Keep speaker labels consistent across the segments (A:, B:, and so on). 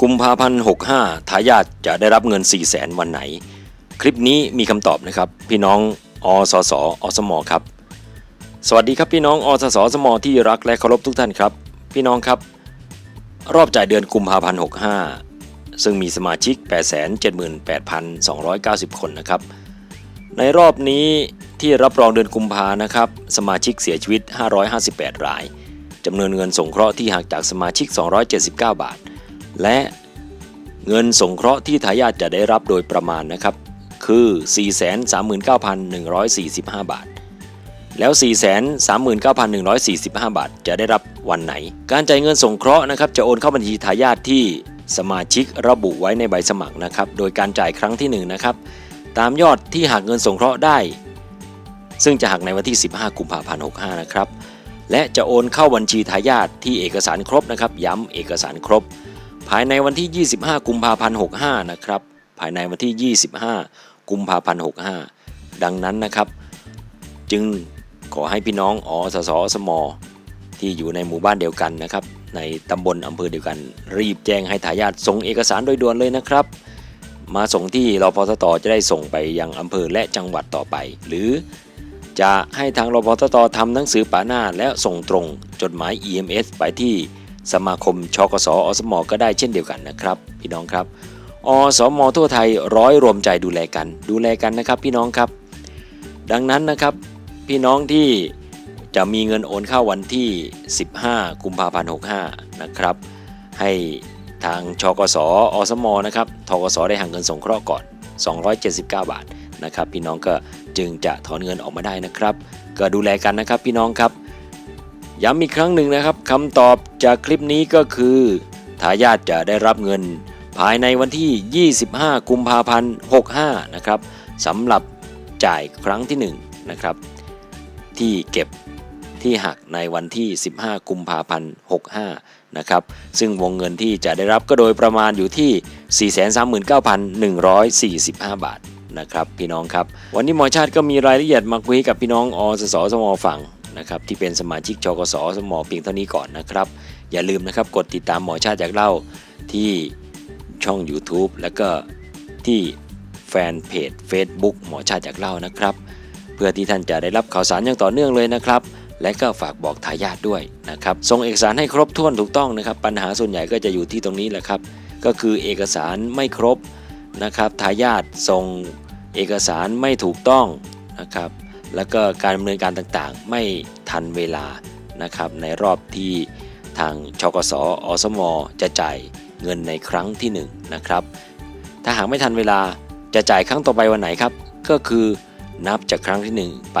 A: กุมภาพันธ์65ทายาทจะได้รับเงิน 4 0 0แสนวันไหน คลิปนี้มีคำตอบนะครับ พี่น้องอสสอสมครับ สวัสดีครับพี่น้องอสสอสมที่รักและเคารพทุกท่านครับ พี่น้องครับ รอบจ่ายเดือนกุมภาพันธ์65 ซึ่งมีสมาชิก 878,290 คนนะครับ ในรอบนี้ที่รับรองเดือนกุมภานะครับ สมาชิกเสียชีวิต 558 รายจำนวนเงินสงเคราะห์ที่หักจากสมาชิก 279 บาท และเงินสงเคราะห์ที่ทายาทจะได้รับโดยประมาณนะครับ คือ 439,145 บาท แล้ว 439,145 บาท จะได้รับวันไหน การจ่ายเงินสงเคราะห์นะครับจะโอนเข้าบัญชีทายาทที่สมาชิกระบุไว้ในใบสมัครนะครับ โดยการจ่ายครั้งที่1นะครับ ตามยอดที่หักเงินสงเคราะห์ได้ ซึ่งจะหักในวันที่ 15 กุมภาพันธ์ 65 นะครับ และจะโอนเข้าบัญชีทายาทที่เอกสารครบนะครับ ย้ำเอกสารครบ ภายในวันที่ 25 กุมภาพันธ์ 65 นะครับ ภายในวันที่ 25 กุมภาพันธ์ 65 ดังนั้นนะครับ จึงขอให้พี่น้องอสสสม ที่อยู่ในหมู่บ้านเดียวกันนะครับ ในตำบลอำเภอเดียวกัน รีบแจ้งให้ทายาทส่งเอกสารโดยด่วนเลยนะครับ มาส่งที่รพสตจะได้ส่งไปยังอำเภอและจังหวัดต่อไป หรือจะให้ทางรพสตทำหนังสือปาหน้าและส่งตรงจดหมาย EMS ไปที่ สมาคมชกสออสมก็ได้เช่นเดียวกันนะครับ พี่น้องครับอสมทั่วไทยร้อยรวมใจดูแลกัน ดูแลกันนะครับ พี่น้องครับ ดังนั้นนะครับ พี่น้องที่จะมีเงินโอนเข้าวันที่ 15 กุมภาพันธ์65 นะครับ ให้ทางชกสอสมนะครับทกสได้หักเงินสงเคราะห์ก่อน 279 บาทนะครับ พี่น้องก็จึงจะถอนเงินออกมาได้นะครับ ก็ดูแลกันนะครับ พี่น้องครับ ย้ำอีกครั้งหนึ่งนะครับคำตอบจากคลิปนี้ก็คือ ทายาทจะได้รับเงิน ภายในวันที่ 25 กุมภาพันธ์ 65 นะครับสำหรับจ่ายครั้งที่ 1 นะครับ ที่เก็บที่หักในวันที่ 15 กุมภาพันธ์ 65 นะครับ ซึ่งวงเงินที่จะได้รับก็โดยประมาณอยู่ที่ 439,145 บาทนะครับพี่น้องครับ วันนี้หมอชาติก็มีรายละเอียดมาคุยกับพี่น้องอสสสมฝั่ง นะครับที่เป็นสมาชิกชกสสมอเพียงเท่านี้ก่อนนะครับ อย่าลืมนะครับกดติดตามหมอชาติอยากเล่าที่ช่อง YouTube แล้วก็ที่แฟนเพจ Facebook หมอชาติอยากเล่านะครับ เพื่อที่ท่านจะได้รับข่าวสารอย่างต่อเนื่องเลยนะครับ และก็ฝากบอกทายาทด้วยนะครับส่งเอกสารให้ครบถ้วนถูกต้องนะครับ ปัญหาส่วนใหญ่ก็จะอยู่ที่ตรงนี้แหละครับ ก็คือเอกสารไม่ครบนะครับทายาทส่งเอกสารไม่ถูกต้องนะครับ แล้วก็การดำเนินการต่างๆ ไม่ทันเวลานะครับในรอบที่ทางชกสอสม จะจ่ายเงินในครั้งที่1นงนะครับถ้าหากไม่ทันเวลาจะจ่ายครั้งต่อไปวันไหนครับ ก็คือนับจากครั้งที่ 1 ไป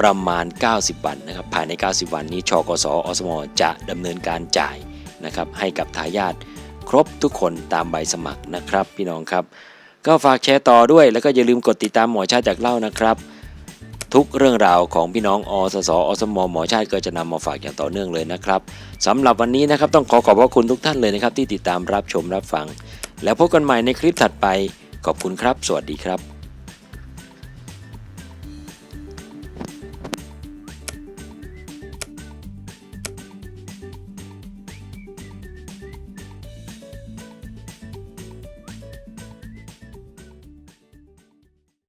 A: ประมาณ 90 วันนะครับภายใน 90 วันนี้ชกสอสม จะดำเนินการจ่ายนะครับให้กับทายาทครบทุกคนตามใบสมัครนะครับ พี่น้องครับ ก็ฝากแชร์ต่อด้วยแล้วก็อย่าลืมกดติดตามหมอชาติจากเล่านะครับ ทุกเรื่องราวของพี่น้องอสสอสมหมอชาติก็จะนำมาฝากอย่างต่อเนื่องเลยนะครับสำหรับวันนี้นะครับต้องขอขอบพระคุณทุกท่านเลยนะครับที่ติดตามรับชมรับฟัง แล้วพบกันใหม่ในคลิปถัดไป ขอบคุณครับ สวัสดีครับ